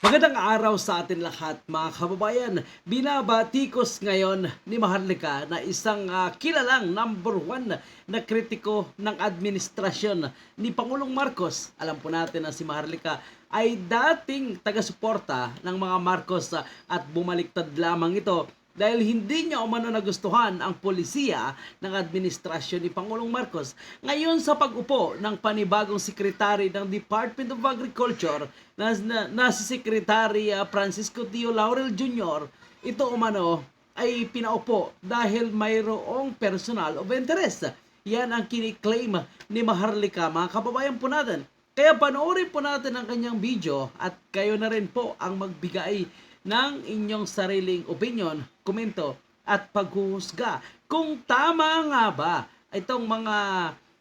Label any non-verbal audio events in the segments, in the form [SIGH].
Magandang araw sa atin lahat mga kababayan. Binabatikos ngayon ni Maharlika na isang ah, kilalang number one na kritiko ng administrasyon ni Pangulong Marcos. Alam po natin na si Maharlika ay dating taga-suporta ng mga Marcos ah, at bumaliktad lamang ito dahil hindi niya umano nagustuhan ang polisiya ng administrasyon ni Pangulong Marcos. Ngayon sa pag-upo ng panibagong sekretary ng Department of Agriculture na, na, na si Secretary ah, Francisco Tio Laurel Jr., ito umano ay pinaupo dahil mayroong personal of interest. Yan ang kiniklaim ni Maharlika, mga kababayan po natin. Kaya panoorin po natin ang kanyang video at kayo na rin po ang magbigay ng inyong sariling opinion, komento at paghuhusga kung tama nga ba itong mga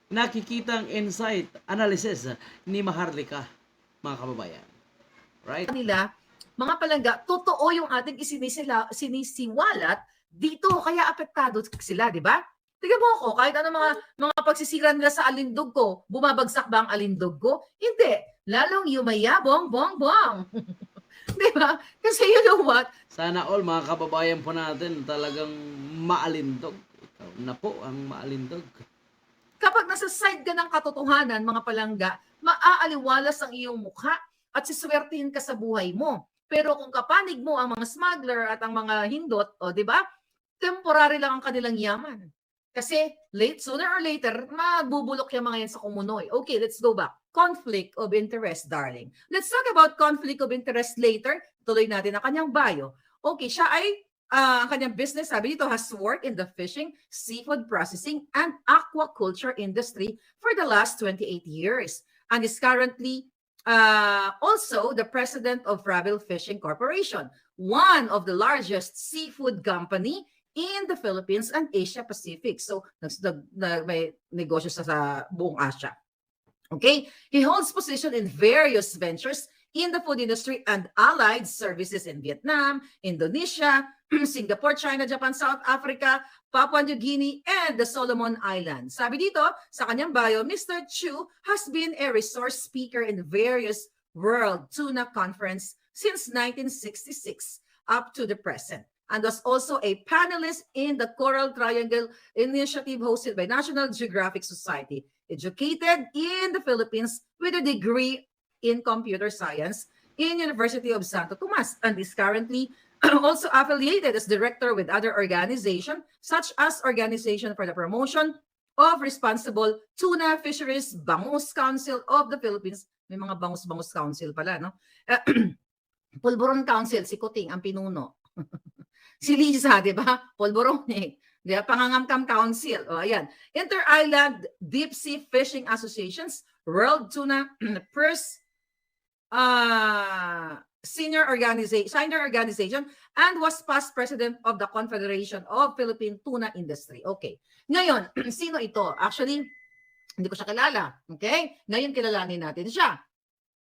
nakikitang insight analysis ni Maharlika, mga kababayan. Right? nila, mga palangga, totoo yung ating isinisila, sinisiwalat dito, kaya apektado sila, di ba? Tingnan mo ako, kahit ano mga, mga pagsisira nila sa alindog ko, bumabagsak ba ang alindog ko? Hindi. Lalong yumayabong, bong, bong. [LAUGHS] [LAUGHS] di ba? Kasi you know what? Sana all mga kababayan po natin talagang maalindog. Ikaw na po ang maalindog. Kapag nasa side ka ng katotohanan, mga palangga, maaaliwalas ang iyong mukha at siswertihin ka sa buhay mo. Pero kung kapanig mo ang mga smuggler at ang mga hindot, o di ba? Temporary lang ang kanilang yaman. Kasi late, sooner or later, mabubulok yung mga yan sa kumunoy. Okay, let's go back. Conflict of interest, darling. Let's talk about conflict of interest later. Tuloy natin ang kanyang bio. Okay, siya ay ah, ang kanyang business, sabi dito, has worked in the fishing, seafood processing, and aquaculture industry for the last 28 years and is currently uh, also the president of Ravel Fishing Corporation, one of the largest seafood company in the Philippines and Asia Pacific. So, nag, nag- may negosyo sa, sa buong Asia. Okay? He holds position in various ventures in the food industry and allied services in Vietnam, Indonesia, [CLEARS THROAT] Singapore, China, Japan, South Africa, Papua New Guinea, and the Solomon Islands. Sabi dito, sa kanyang bio, Mr. Chu has been a resource speaker in various World Tuna Conference since 1966 up to the present and was also a panelist in the Coral Triangle initiative hosted by National Geographic Society, educated in the Philippines with a degree in computer science in University of Santo Tomas and is currently [CLEARS THROAT] also affiliated as director with other organizations such as Organization for the Promotion of Responsible Tuna Fisheries Bangus Council of the Philippines. May mga bangus-bangus council pala, no? [CLEARS THROAT] Pulburon Council, si Kuting ang pinuno. [LAUGHS] si Lisa, di ba? Pulburon eh. Di ba? Pangangamkam Council. O, ayan. Inter-Island Deep Sea Fishing Associations, World Tuna, [CLEARS THROAT] First uh, Senior Organization, Senior Organization, and was past president of the Confederation of Philippine Tuna Industry. Okay. Ngayon, [CLEARS THROAT] sino ito? Actually, hindi ko siya kilala. Okay? Ngayon kilalanin natin siya.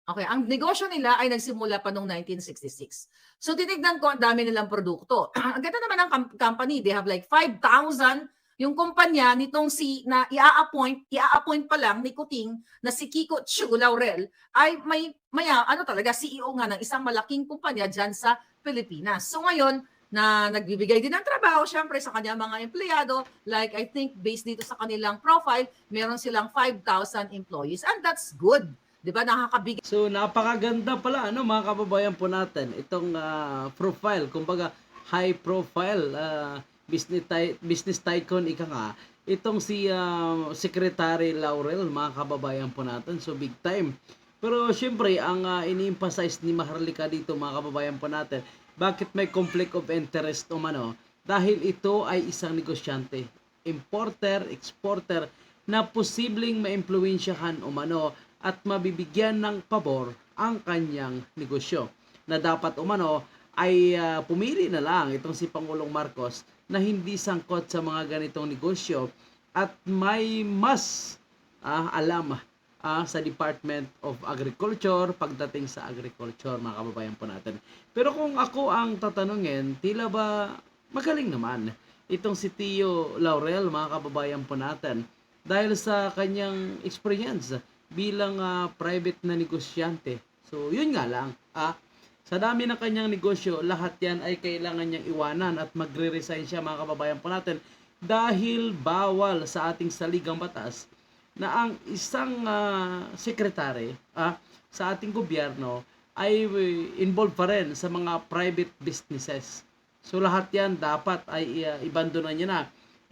Okay, ang negosyo nila ay nagsimula pa noong 1966. So tinignan ko ang dami nilang produkto. [CLEARS THROAT] ang ganda naman ng com- company, they have like 5,000 yung kumpanya nitong si na i-appoint, i-appoint pa lang ni Kuting na si Kiko Chu Laurel ay may maya ano talaga CEO nga ng isang malaking kumpanya diyan sa Pilipinas. So ngayon na nagbibigay din ng trabaho syempre sa kanyang mga empleyado like I think based dito sa kanilang profile meron silang 5,000 employees and that's good 'di ba nakakabigay? So napakaganda pala ano mga kababayan po natin itong ah, profile. Kumbaga high profile ah, business ty- business tycoon ika nga itong si ah, Secretary Laurel mga kababayan po natin so big time. Pero syempre ang ah, ini-emphasize ni Maharlika dito mga kababayan po natin bakit may conflict of interest umano dahil ito ay isang negosyante importer exporter na posibleng maimpluwensyahan umano at mabibigyan ng pabor ang kanyang negosyo na dapat umano ay ah, pumili na lang itong si Pangulong Marcos na hindi sangkot sa mga ganitong negosyo at may mas ah, alam ah, sa Department of Agriculture pagdating sa agriculture mga kababayan po natin. Pero kung ako ang tatanungin, tila ba magaling naman itong si Tio Laurel mga kababayan po natin dahil sa kanyang experience bilang ah, private na negosyante. So, yun nga lang. Ah, Sa dami ng kanyang negosyo, lahat yan ay kailangan niyang iwanan at magre-resign siya mga kababayan po natin dahil bawal sa ating saligang batas na ang isang ah, sekretary ah, sa ating gobyerno ay eh, involved pa rin sa mga private businesses. So lahat yan dapat ay uh, ibandona niya na,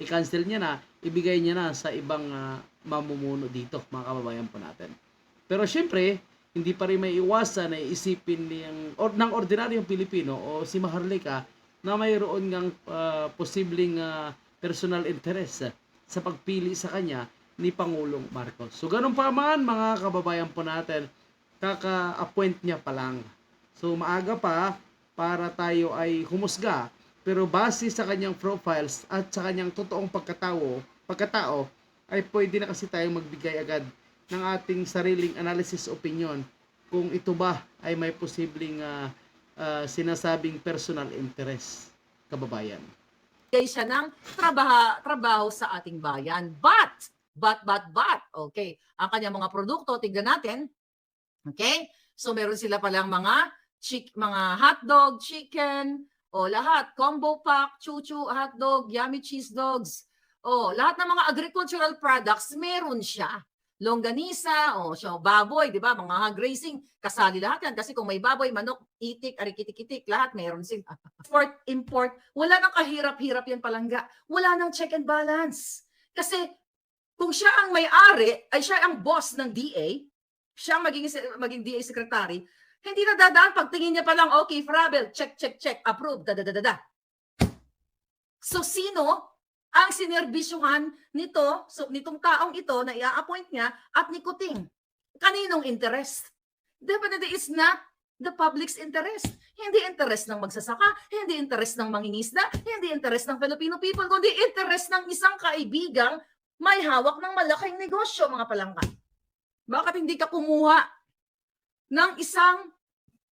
i-cancel niya na, ibigay niya na sa ibang ah, mamumuno dito mga kababayan po natin. Pero syempre, hindi pa rin may iwasan na isipin niyang, or, ng ordinaryong Pilipino o si Maharlika na mayroon ngang ah, posibleng ah, personal interest sa pagpili sa kanya ni Pangulong Marcos. So ganun pa man mga kababayan po natin, kaka-appoint niya pa lang. So maaga pa para tayo ay humusga pero base sa kanyang profiles at sa kanyang totoong pagkatao, pagkatao ay pwede na kasi tayong magbigay agad ng ating sariling analysis opinion kung ito ba ay may posibleng ah, ah, sinasabing personal interest kababayan. bigay siya ng trabaho, trabaho sa ating bayan. But, but, but, but, okay, ang kanyang mga produkto, tignan natin, okay, so meron sila palang mga, chick, mga hotdog, chicken, o lahat, combo pack, chuchu, hotdog, yummy cheese dogs, o lahat ng mga agricultural products, meron siya. Longganisa, o siya, baboy, di ba? Mga hog racing, kasali lahat yan. Kasi kung may baboy, manok, itik, arikitik-itik, lahat meron sila. [LAUGHS] Export, import, wala nang kahirap-hirap yan palangga. Wala nang check and balance. Kasi kung siya ang may-ari, ay siya ang boss ng DA, siya ang maging, maging DA secretary, hindi na dadaan pagtingin niya pa lang, okay, Frabel, check, check, check, approve, da, da, da, da. So, sino ang sinerbisyuhan nito, so, nitong taong ito na i-appoint niya at ni Kuting? Kaninong interest? Definitely is not the public's interest. Hindi interest ng magsasaka, hindi interest ng mangingisda, hindi interest ng Filipino people, kundi interest ng isang kaibigang may hawak ng malaking negosyo, mga palangka. Bakit hindi ka kumuha ng isang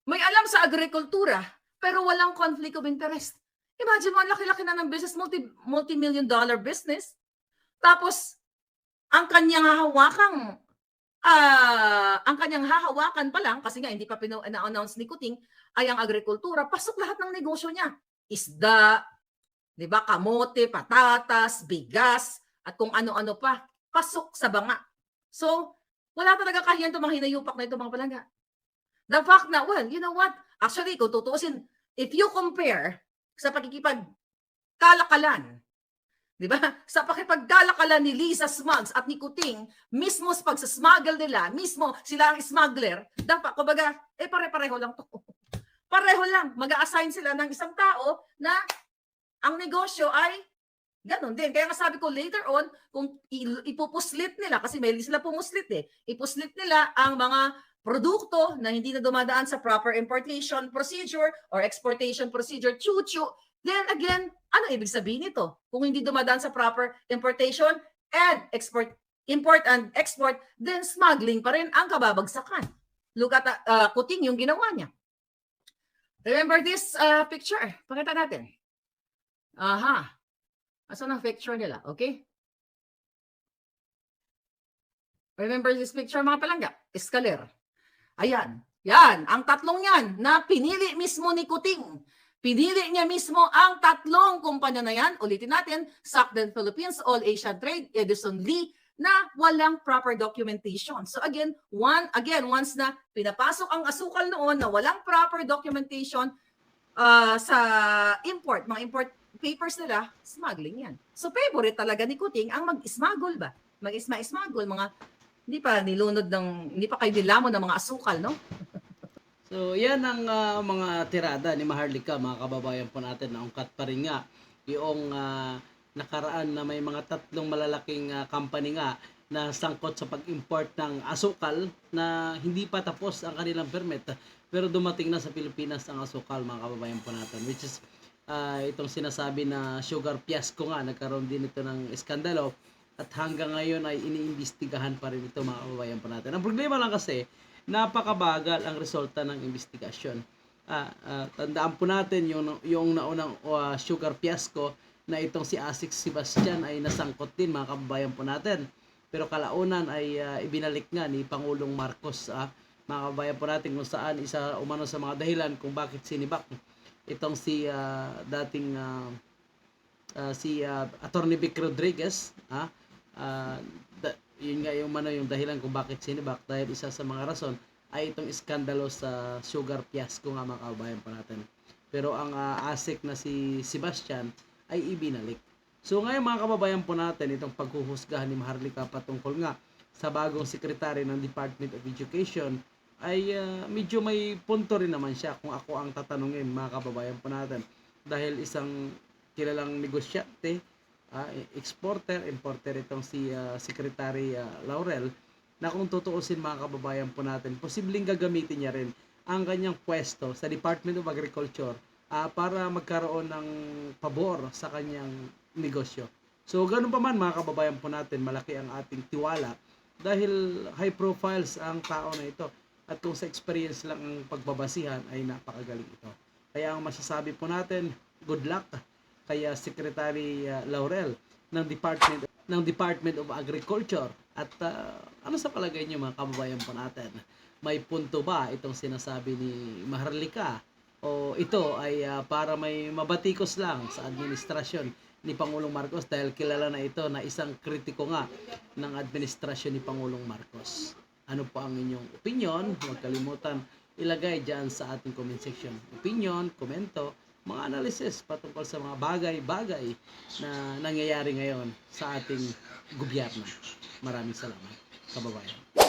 may alam sa agrikultura, pero walang conflict of interest? Imagine mo, ang laki-laki na ng business, multi, multi-million dollar business. Tapos, ang kanyang hahawakang ah ang kanyang hahawakan pa lang, kasi nga hindi pa pina-announce ni Kuting, ay ang agrikultura, pasok lahat ng negosyo niya. Isda, di ba, kamote, patatas, bigas, at kung ano-ano pa, pasok sa banga. So, wala talaga kahiyan itong mga hinayupak na ito mga palangga. The fact na, well, you know what? Actually, kung tutuusin, if you compare sa pagkikipag kalakalan, di ba? [LAUGHS] Sa pakipagkalakalan ni Lisa Smugs at ni Kuting, mismo sa pagsasmuggle nila, mismo sila ang smuggler, dapat, kumbaga, eh pare-pareho lang to. [LAUGHS] Pareho lang. mag assign sila ng isang tao na ang negosyo ay Ganon din. Kaya nga sabi ko later on, kung ipupuslit nila, kasi may sila pumuslit eh, ipuslit nila ang mga produkto na hindi na dumadaan sa proper importation procedure or exportation procedure, chuchu, then again, ano ibig sabihin nito? Kung hindi dumadaan sa proper importation and export, import and export, then smuggling pa rin ang kababagsakan. Look at uh, Kuting yung ginawa niya. Remember this uh, picture? Pakita natin. Aha. Asan ang picture nila? Okay? Remember this picture mga palangga? Escaler. Ayan. Yan. Ang tatlong yan na pinili mismo ni Kuting. Pinili niya mismo ang tatlong kumpanya na yan. Ulitin natin. Sakden Philippines, All Asian Trade, Edison Lee, na walang proper documentation. So again, one again once na pinapasok ang asukal noon na walang proper documentation uh, sa import, mga import papers nila, smuggling yan. So favorite talaga ni Kuting ang mag-smuggle ba? Mag-isma-smuggle, mga hindi pa nilunod ng, hindi pa kayo nilamon ng mga asukal, no? So, yan ang ah, mga tirada ni Maharlika, mga kababayan po natin, na ungkat pa rin nga yung ah, nakaraan na may mga tatlong malalaking ah, company nga na sangkot sa pag-import ng asukal na hindi pa tapos ang kanilang permit pero dumating na sa Pilipinas ang asukal mga kababayan po natin which is ah, itong sinasabi na sugar fiasco nga nagkaroon din ito ng iskandalo at hanggang ngayon ay iniimbestigahan pa rin ito mga kababayan po natin. Ang problema lang kasi napakabagal ang resulta ng investigasyon. Ah, ah, tandaan po natin yung yung naunang ah, sugar fiasco na itong si Asik Sebastian ay nasangkot din mga kababayan po natin. Pero kalaunan ay ah, ibinalik nga ni Pangulong Marcos ah, mga kabayan po natin kung saan isa umano sa mga dahilan kung bakit sinibak itong si ah, dating ah, ah, si ah, Attorney Vic Rodriguez ha Ah, da- yun nga yung ano yung dahilan kung bakit sinibak dahil isa sa mga rason ay itong iskandalo sa sugar fiasco nga mga kabayan po natin. Pero ang ah, ASIC na si Sebastian ay ibinalik. So ngayon mga kababayan po natin itong paghuhusgahan ni Maharlika patungkol nga sa bagong sekretary ng Department of Education ay ah, medyo may punto rin naman siya kung ako ang tatanungin mga kababayan po natin. Dahil isang kilalang negosyante ah, exporter importer itong si ah, Secretary ah, Laurel na kung tutuusin mga kababayan po natin posibleng gagamitin niya rin ang kanyang pwesto sa Department of Agriculture ah, para magkaroon ng pabor sa kanyang negosyo. So ganun pa man mga kababayan po natin, malaki ang ating tiwala dahil high profiles ang tao na ito at kung sa experience lang ang pagbabasihan ay napakagaling ito. Kaya ang masasabi po natin, good luck kaya Secretary uh, Laurel ng Department ng Department of Agriculture at uh, ano sa palagay niyo mga kababayan po natin may punto ba itong sinasabi ni Maharlika o ito ay uh, para may mabatikos lang sa administrasyon ni Pangulong Marcos dahil kilala na ito na isang kritiko nga ng administrasyon ni Pangulong Marcos. Ano po ang inyong opinion? Huwag kalimutan ilagay dyan sa ating comment section. Opinion, komento, mga analysis patungkol sa mga bagay-bagay na nangyayari ngayon sa ating gobyerno. Maraming salamat, kababayan.